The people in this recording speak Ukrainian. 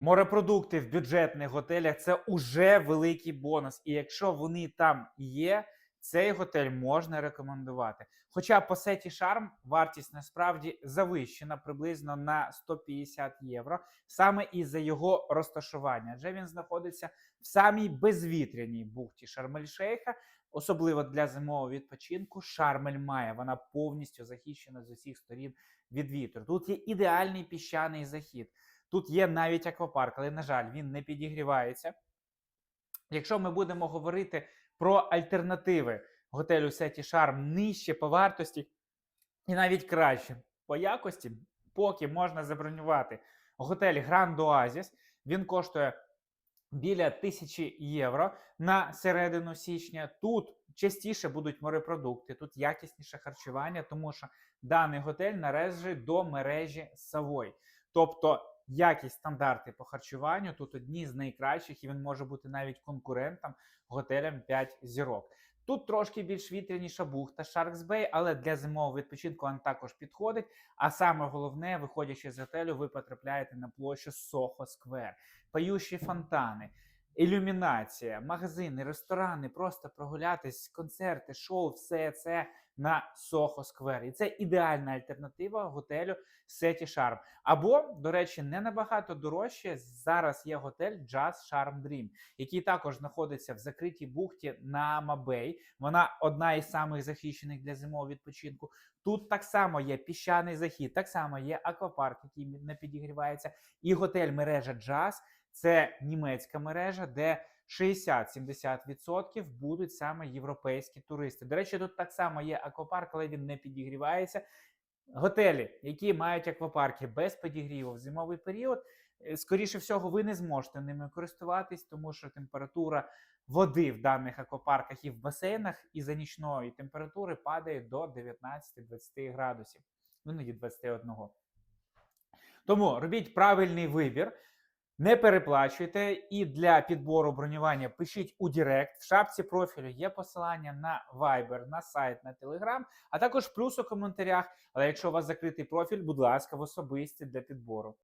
Морепродукти в бюджетних готелях це уже великий бонус. І якщо вони там є, цей готель можна рекомендувати. Хоча по сеті Шарм вартість насправді завищена приблизно на 150 євро, саме із-за його розташування. Адже він знаходиться в самій безвітряній бухті Шарм-ель-Шейха, особливо для зимового відпочинку. Шармель має вона повністю захищена з усіх сторін від вітру. Тут є ідеальний піщаний захід. Тут є навіть аквапарк, але, на жаль, він не підігрівається. Якщо ми будемо говорити про альтернативи готелю Сеті Шарм нижче по вартості і навіть краще по якості, поки можна забронювати готель Гранд Оазіс. Він коштує біля тисячі євро на середину січня. Тут частіше будуть морепродукти, тут якісніше харчування, тому що даний готель належить до мережі Savoy. Тобто якість стандарти по харчуванню тут одні з найкращих, і він може бути навіть конкурентом готелям 5 зірок. Тут трошки більш вітряніша бухта Bay, але для зимового відпочинку він також підходить. А саме головне, виходячи з готелю, ви потрапляєте на площу Сохо Сквер, паючі фонтани, ілюмінація, магазини, ресторани, просто прогулятись, концерти, шоу, все це на Soho Square. І це ідеальна альтернатива готелю Сеті Шарм. Або, до речі, не набагато дорожче. Зараз є готель Jazz Charm Dream, який також знаходиться в закритій бухті на Мабей. Вона одна із самих захищених для зимового відпочинку. Тут так само є піщаний захід, так само є аквапарк, який не підігрівається, і готель мережа Jazz. Це німецька мережа, де 60-70% будуть саме європейські туристи. До речі, тут так само є аквапарк, але він не підігрівається. Готелі, які мають аквапарки без підігріву в зимовий період, е, скоріше всього, ви не зможете ними користуватись, тому що температура води в даних аквапарках і в басейнах із-за нічної температури падає до 19-20 градусів, іноді 21. Тому робіть правильний вибір. Не переплачуйте і для підбору бронювання пишіть у Директ. В шапці профілю є посилання на Viber, на сайт, на Telegram, а також плюс у коментарях. Але якщо у вас закритий профіль, будь ласка, в особисті для підбору.